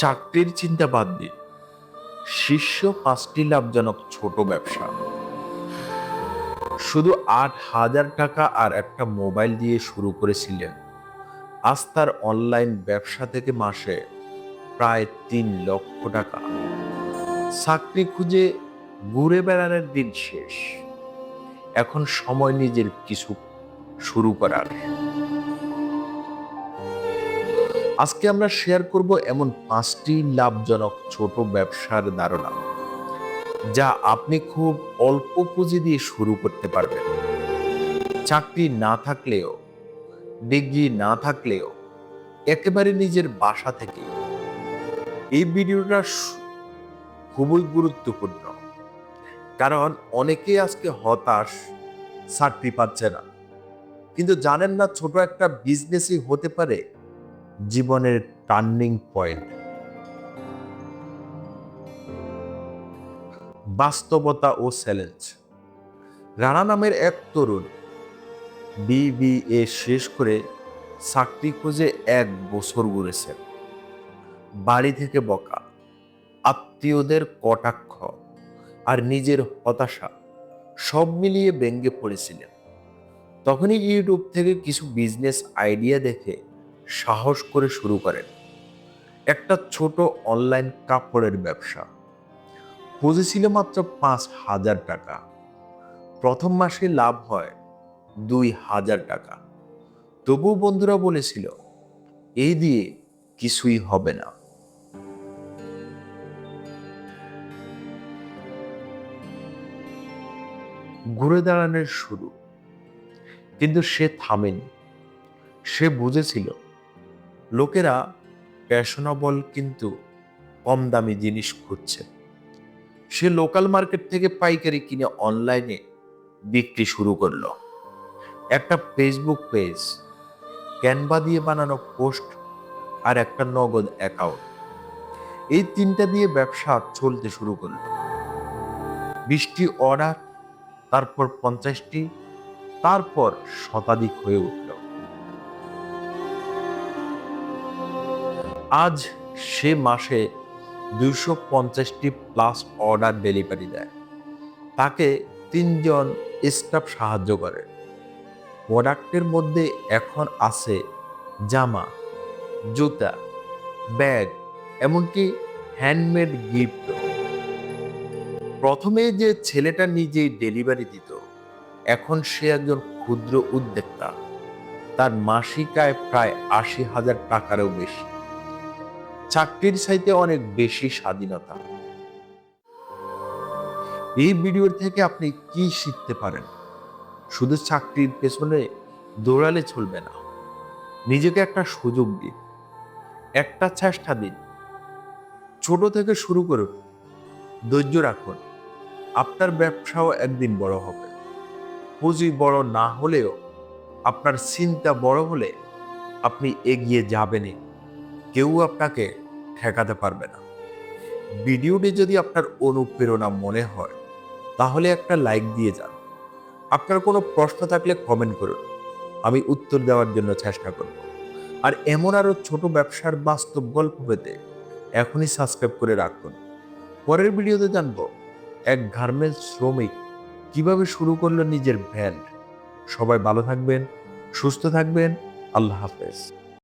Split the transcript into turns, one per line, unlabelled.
চাকরির চিন্তা বাদ দিন শীর্ষ পাঁচটি লাভজনক ছোট ব্যবসা। শুধু আট হাজার টাকা আর একটা মোবাইল দিয়ে শুরু করেছিলেন। আজ তার অনলাইন ব্যবসা থেকে মাসে প্রায় তিন লক্ষ টাকা। চাকরি খুঁজে ঘুরে বেড়ানোর দিন শেষ। এখন সময় নিজের কিছু শুরু করার। আজকে আমরা শেয়ার করব এমন পাঁচটি লাভজনক ছোট ব্যবসার ধারণা, যা আপনি খুব অল্প পুঁজি দিয়ে শুরু করতে পারবেন। চাকরি না থাকলেও, ডিগ্রি না থাকলেও, একেবারে নিজের বাসা থেকে এই ভিডিওটা খুবই গুরুত্বপূর্ণ, কারণ অনেকেই আজকে হতাশ, চাকরি পাচ্ছে না। কিন্তু জানেন না ছোট একটা বিজনেসই হতে পারে জীবনের টার্নিং পয়েন্ট। বাস্তবতা ও চ্যালেঞ্জ। রানা নামের এক তরুণ বিবিএ শেষ করে চাকরি খুঁজে এক বছর ঘুরেছেন। বাড়ি থেকে বকা, আত্মীয়দের কটাক্ষ আর নিজের হতাশা সব মিলিয়ে ব্যঙ্গে পড়েছিলেন। তখনই ইউটিউব থেকে কিছু বিজনেস আইডিয়া দেখে সাহস করে শুরু করেন। একটা ছোট অনলাইন কাপড়ের ব্যবসা। পুঁজি ছিল মাত্র পাঁচ হাজার টাকা। প্রথম মাসে লাভ হয় দুই হাজার টাকা। তবু বন্ধুরা বলেছিল, এই দিয়ে কিছুই হবে না। ঘুরে দাঁড়ানোর শুরু। কিন্তু সে থামেনি। সে বুঝেছিল লোকেরা ফ্যাশনেবল কিন্তু কম দামি জিনিস খুঁজছে। সে লোকাল মার্কেট থেকে পাইকারি কিনে অনলাইনে বিক্রি শুরু করল। একটা ফেসবুক পেজ, ক্যানভা দিয়ে বানানো পোস্ট আর একটা নগদ অ্যাকাউন্ট। এই তিনটা দিয়ে ব্যবসা চলতে শুরু করল। বিশটি অর্ডার, তারপর পঞ্চাশটি, তারপর শতাধিক হয়ে উঠল। আজ সে মাসে দুশো পঞ্চাশটি প্লাস অর্ডার ডেলিভারি দেয়। তাকে তিনজন স্টাফ সাহায্য করে। প্রোডাক্টের মধ্যে এখন আছে জামা, জুতা, ব্যাগ, এমনকি হ্যান্ডমেড গিফট। প্রথমে যে ছেলেটা নিজেই ডেলিভারি দিত, এখন সে একজন ক্ষুদ্র উদ্যোক্তা। তার মাসিক আয় প্রায় আশি হাজার টাকারও বেশি। চাকরির সাইতে অনেক বেশি স্বাধীনতা। এই ভিডিওর থেকে আপনি কি শিখতে পারেন? শুধু চাকরির পেছনে দৌড়ালে চলবে না। নিজেকে একটা সুযোগ দিন, একটা চেষ্টা দিন। ছোট থেকে শুরু করুন, ধৈর্য রাখুন। আপনার ব্যবসাও একদিন বড় হবে। পুঁজি বড় না হলেও আপনার চিন্তা বড় হলে আপনি এগিয়ে যাবেনই। কেউ আপনাকে ঠেকাতে পারবে না। ভিডিওটি যদি আপনার অনুপ্রেরণা মনে হয়, তাহলে একটা লাইক দিয়ে যান। আপনার কোনো প্রশ্ন থাকলে কমেন্ট করুন। আমি উত্তর দেওয়ার জন্য চেষ্টা করব। আর এমন আরও ছোট ব্যবসার বাস্তব গল্প পেতে এখনই সাবস্ক্রাইব করে রাখুন। পরের ভিডিওতে জানব, এক গার্মেন্টস শ্রমিক কীভাবে শুরু করল নিজের ব্র্যান্ড সবাই ভালো থাকবেন, সুস্থ থাকবেন, আল্লাহ হাফেজ।